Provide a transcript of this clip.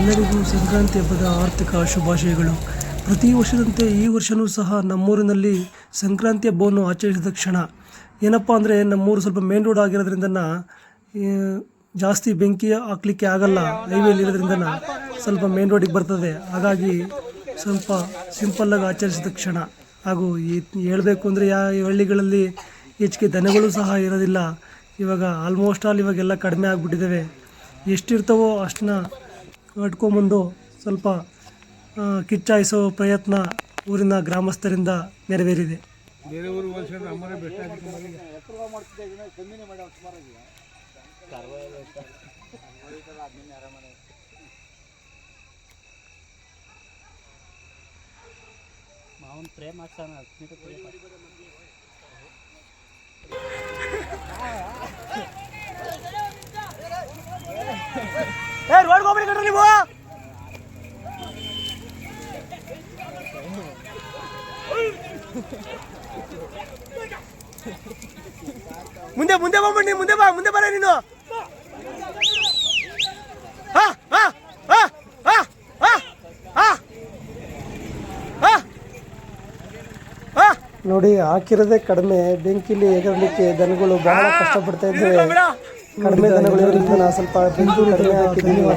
ಎಲ್ಲರಿಗೂ ಸಂಕ್ರಾಂತಿ ಹಬ್ಬದ ಆರ್ಥಿಕ ಶುಭಾಶಯಗಳು. ಪ್ರತಿ ವರ್ಷದಂತೆ ಈ ವರ್ಷವೂ ಸಹ ನಮ್ಮೂರಿನಲ್ಲಿ ಸಂಕ್ರಾಂತಿ ಹಬ್ಬವನ್ನು ಆಚರಿಸಿದ ಕ್ಷಣ. ಏನಪ್ಪ ಅಂದರೆ ನಮ್ಮೂರು ಸ್ವಲ್ಪ ಮೇನ್ ರೋಡ್ ಆಗಿರೋದ್ರಿಂದ ಜಾಸ್ತಿ ಬೆಂಕಿ ಹಾಕ್ಲಿಕ್ಕೆ ಆಗಲ್ಲ ಹೈವೇಲಿ ಇರೋದ್ರಿಂದ ಸ್ವಲ್ಪ ಮೇನ್ ರೋಡಿಗೆ ಬರ್ತದೆ. ಹಾಗಾಗಿ ಸ್ವಲ್ಪ ಸಿಂಪಲ್ಲಾಗಿ ಆಚರಿಸಿದ ಕ್ಷಣ. ಹಾಗೂ ಹೇಳಬೇಕು ಅಂದರೆ ಯಾ ಈ ಹಳ್ಳಿಗಳಲ್ಲಿ ಹೆಚ್ಚಿಗೆ ದನಗಳು ಸಹ ಇರೋದಿಲ್ಲ. ಇವಾಗ ಆಲ್ಮೋಸ್ಟ್ ಆಲ್ ಇವಾಗೆಲ್ಲ ಕಡಿಮೆ ಆಗಿಬಿಟ್ಟಿದ್ದಾವೆ ಎಷ್ಟಿರ್ತವೋ ಅಷ್ಟನ್ನ ಕಟ್ಕೊಂಬಂದು ಸ್ವಲ್ಪ ಕಿಚ್ಚಾಯಿಸೋ ಪ್ರಯತ್ನ ಊರಿನ ಗ್ರಾಮಸ್ಥರಿಂದ ನೆರವೇರಿದೆ. ಬೇರೆ ಊರಿಗೆ ಹೋಲ್ಸಿದ್ರೆ ನಮ್ಮನೆ ಬೆಸ್ಟ್ ಆಗಿತ್ತು ಮನೆಗೆ ಮಾವನ್ ಪ್ರೇಮ್ ಆಗ್ತಾನ ಏ ರೋಡ್ ಹೋಗ್ಬಿಡಿ ಕಣ್ರಿ ನೀವು. ಮುಂದೆ ಮುಂದೆ ಬಂದ್ಬಿಡಿ ಮುಂದೆ ಬಾ ಮುಂದೆ ಬರ ನೀನು. ಹಾ ಹಾ ಹಾ ಹಾ ಹಾ ಹಾ. ನೋಡಿ ಹಾಕಿರೋದೇ ಕಡಿಮೆ. ಬೆಂಕಿಲಿ ಎಗರಲಿಕ್ಕೆ ದನಗಳು ಬಹಳ ಕಷ್ಟಪಡ್ತಾ ಇದ್ದೇವೆ ಕಡಿಮೆ ದನಗಳು ಇರೋದ್ರಿಂದ ನಾ ಸ್ವಲ್ಪ ಬೆಂಕಿ ಕಡಿಮೆ ಹಾಕಿದ್ದೀನಿ